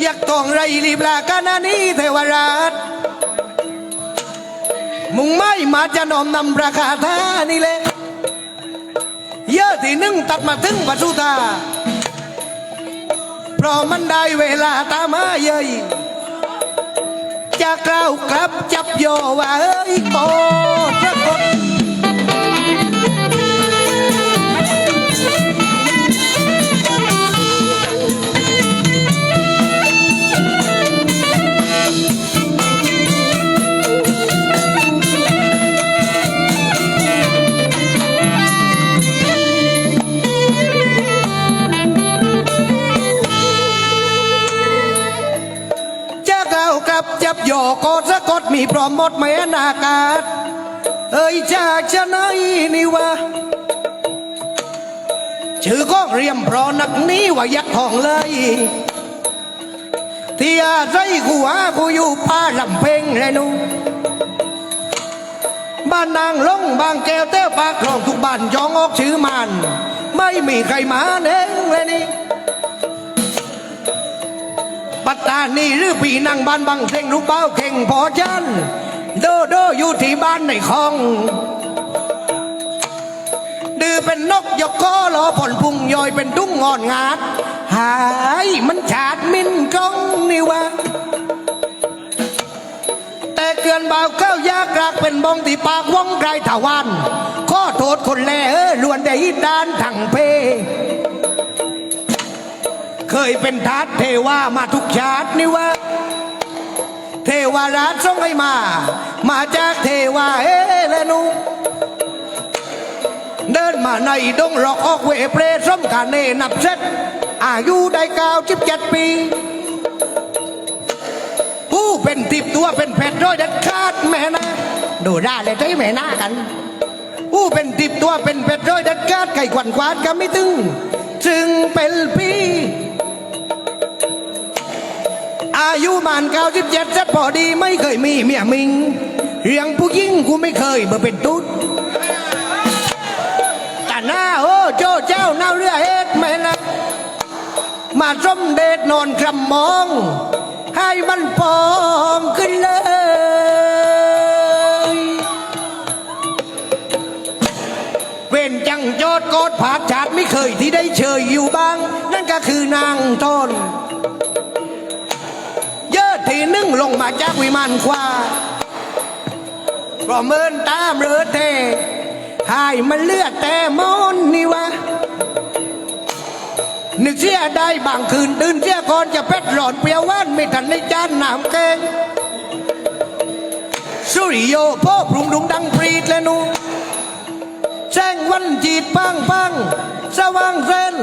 อยากต้องไรรีบลากันนานี้เทวราช มุงไม่มาจะนอมนำราคาท่านี่เลยเยอะที่นึ่งตัดมาถึงปัสุธาเพราะมันได้เวลาตามาเยยจะกล่าวกลับจับโยว่าเอ้ยโกจะกดจะก้า กลับจับโยกกดสะกดมีพร้อมหมดไหมอนากาศเอ้ยจากชะไหนนี่วะชื่อก็เรียมพราะนักนี้ว่ายักษ์ทองเลยที่อาศัยกูหากูอยู่ป่าลำเพ็งเลยนูบ้านนางลงบางแก้วเต้ปากคลองทุกบ้านจองออกชื่อมัน ไม่มีใครมาเน่งเลยนี่ ปัตตานีหรือปีนังบ้านบางเซ็งลูกเบ้าเข่งพอจันโดโดอยู่ที่บ้านในคลอง ดือเป็นนกยกคอรอผ่อนพุงยอยเป็นดุ้งงอนงาด หายมันฉาดมินกองนี่วะแต่เกินเบาเข้ายากรากเป็นบองที่ปากว่องไกลถาวันข้อโทษคนแลเออล้วนได้ด้านถังเพ เคยเป็นทัดเทวามาทุกชาตินี่วะเทวาราชส่งให้มา มาจากเทวาเอเลนูเดินมาในดงรอกออกเวเปรสมกาเนนับเซตอายุได้เก้าสิบเจ็ดปี ผู้เป็นติบตัวเป็นแผ่นร้อยเด็ดขาดแม่นะดูได้เลยใจแม่หน้ากัน ผู้เป็นติบตัวเป็นเป็ดร้อยเด็ดขาดไก่ขวัญควานก็ไม่ตึงจึงเป็นปี อายุมันเก้าสิบเจ็ดเสร็จพอดีไม่เคยมีเมียมิงเรื่องผู้หญิงกูไม่เคยมาเป็นตุ๊ดแต่หน้าโอ้โจ้เจ้าหน้าเรือเอ็ดแม่นะมาสมเด็จนอนคำมอง ให้มันปองขึ้นเลยเว้นจังโจดโกดผาดชาดไม่เคยที่ได้เชยอยู่บ้าง นั่นก็คือนางทน นึ่งลงมาจากวิมานควาประเมินตามเรือเทให้มันเลือดแต่มอนนี่วะนึกเสียได้บางคืนตื่นเสียก่อนจะเป็ดหลอนเปรียวหว่านไม่ทันในจานหนามแกงสุริโยพ่อปรุงดุงดังปรีดเลยหนูแจ้งวันจีดปังปังสว่างเส้น